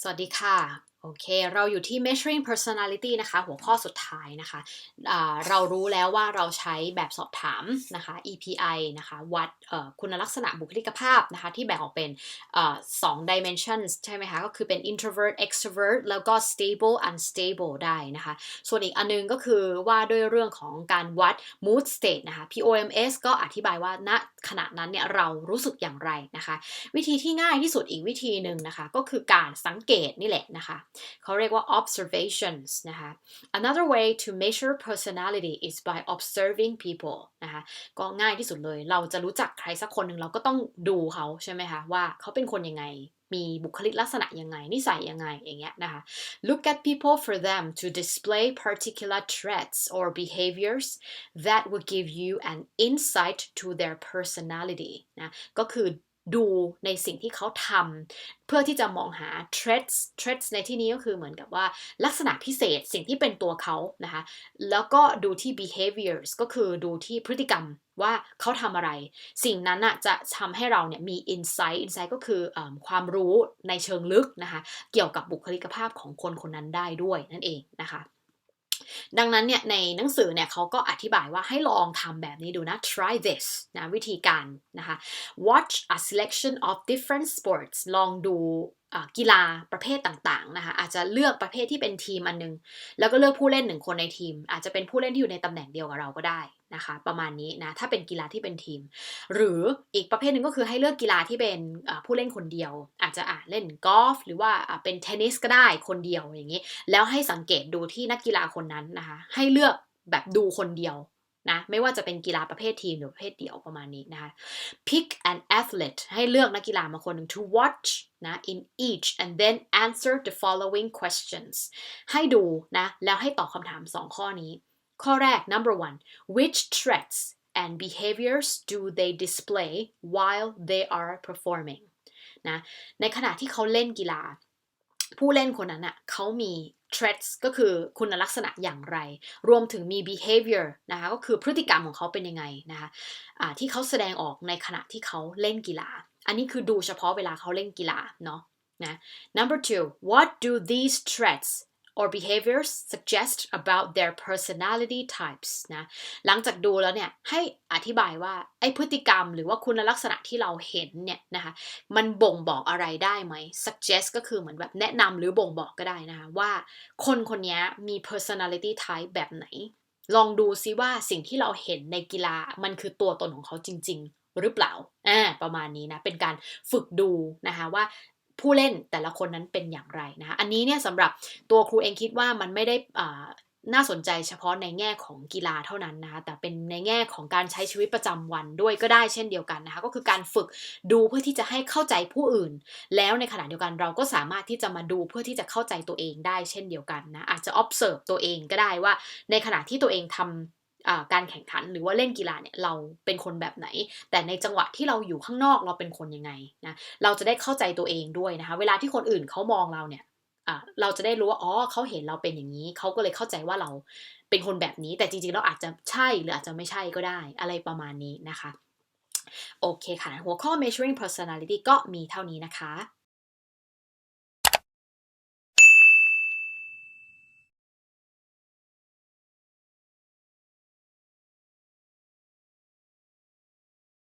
สวัสดีค่ะโอเค เราอยู่ที่ measuring personality นะคะ หัวข้อสุดท้ายนะคะอ่าเรารู้แล้วว่าเราใช้แบบสอบถามนะคะ EPI นะคะ วัดคุณลักษณะบุคลิกภาพนะคะ ที่แบ่งออกเป็นอสอง dimensions ใช่ไหมคะ ก็คือเป็น introvert extrovert แล้วก็ stable unstable ได้นะคะ ส่วนอีกอันนึงก็คือว่าด้วยเรื่องของการวัด mood state นะคะ POMS ก็อธิบายว่าณขณะนั้นเนี่ยเรารู้สึกอย่างไรนะคะ วิธีที่ง่ายที่สุดอีกวิธีหนึ่งนะคะ ก็คือการสังเกตนี่แหละนะคะเขาเรียกว่า observations นะคะ another way to measure personality is by observing people นะคะก็ง่ายที่สุดเลย เราจะรู้จักใครสักคนหนึ่งเราก็ต้องดูเขาใช่ไหมคะ ว่าเขาเป็นคนยังไงมีบุคลิกลักษณะยังไง นิสัยยังไง อย่างเงี้ยนะคะ look at people for them to display particular traits or behaviors that will give you an insight to their personality นะก็คือ ดูในสิ่งที่เขาทำเพื่อที่จะมองหา traits traits ในที่นี้ก็คือเหมือนกับว่าลักษณะพิเศษสิ่งที่เป็นตัวเขานะคะแล้วก็ดูที่ behaviors ก็คือดูที่พฤติกรรมว่าเขาทำอะไร สิ่งนั้นะจะทำให้เราเนี่ยมี insight insight ก็คืออความรู้ในเชิงลึกนะคะเกี่ยวกับบุคลิกภาพของคนคนนั้นได้ด้วยนั่นเองนะคะ ดังนั้นเนี่ยในหนังสือเนี่ยเขาก็อธิบายว่าให้ลองทำแบบนี้ดูนะ try this นะวิธีการนะคะ watch a selection of different sports ลองดูกีฬาประเภทต่างๆนะคะอาจจะเลือกประเภทที่เป็นทีมอันนึง แล้วก็เลือกผู้เล่นหนึ่งคนในทีม อาจจะเป็นผู้เล่นที่อยู่ในตำแหน่งเดียวกับเราก็ได้ นะคะ ประมาณนี้นะถ้าเป็นกีฬาที่เป็นทีม หรืออีกประเภทหนึ่งก็คือให้เลือกกีฬาที่เป็นผู้เล่นคนเดียว อาจจะเล่นกอล์ฟหรือว่าอ่าเป็นเทนนิสก็ได้คนเดียวอย่างนี้ แล้วให้สังเกตดูที่นักกีฬาคนนั้นนะคะ ให้เลือกแบบดูคนเดียวนะไม่ว่าจะเป็นกีฬาประเภททีมหรือประเภทเดี่ยวประมาณนี้นะคะ pick an athlete ให้เลือกนักกีฬามาคนหนึ่ง to watch นะ in each and then answer the following questions ให้ดูนะแล้วให้ตอบคำถาม 2 ข้อนี้ ข้อแรก number one which traits and behaviors do they display while they are performing นะในขณะที่เขาเล่นกีฬา ผู้เล่นคนนั้นอะเขามี traits ก็คือคุณลักษณะอย่างไร รวมถึงมี behavior นะคะก็คือพฤติกรรมของเขาเป็นยังไงนะคะะที่เขาแสดงออกในขณะที่เขาเล่นกีฬา อันนี้คือดูเฉพาะเวลาเขาเล่นกีฬาเนาะนะ number two what do these traits or behaviors suggest about their personality types นะหลังจากดูแล้วเนี่ยให้อธิบายว่าไอพฤติกรรมหรือว่าคุณลักษณะที่เราเห็นเนี่ยนะคะมันบ่งบอกอะไรได้ไหม suggest ก็คือเหมือนแบบแนะนำหรือบ่งบอกก็ได้นะคะว่าคนคนนี้มี personality type แบบไหน ลองดูซิว่าสิ่งที่เราเห็นในกีฬามันคือตัวตนของเขาจริง ๆ หรือเปล่าอ่าประมาณนี้นะเป็นการฝึกดูนะคะว่า ผู้เล่นแต่ละคนนั้นเป็นอย่างไรนะคะอันนี้เนี่ยสำหรับตัวครูเองคิดว่ามันไม่ได้น่าสนใจเฉพาะในแง่ของกีฬาเท่านั้นนะคะแต่เป็นในแง่ของการใช้ชีวิตประจำวันด้วยก็ได้เช่นเดียวกันนะคะก็คือการฝึกดูเพื่อที่จะให้เข้าใจผู้อื่น แล้วในขณะเดียวกันเราก็สามารถที่จะมาดูเพื่อที่จะเข้าใจตัวเองได้เช่นเดียวกันนะอาจจะ observe ตัวเองก็ได้ว่า ในขณะที่ตัวเองทำ การแข่งขันหรือว่าเล่นกีฬาเนี่ยเราเป็นคนแบบไหน แต่ในจังหวะที่เราอยู่ข้างนอกเราเป็นคนยังไงนะเราจะได้เข้าใจตัวเองด้วยนะคะ เวลาที่คนอื่นเขามองเราเนี่ยเราจะได้รู้ว่าอ๋อเขาเห็นเราเป็นอย่างนี้เขาก็เลยเข้าใจว่าเราเป็นคนแบบนี้ แต่จริงๆเราอาจจะใช่หรืออาจจะไม่ใช่ก็ได้ อะไรประมาณนี้นะคะ โอเคค่ะ หัวข้อ measuring personality ก็มีเท่านี้นะคะ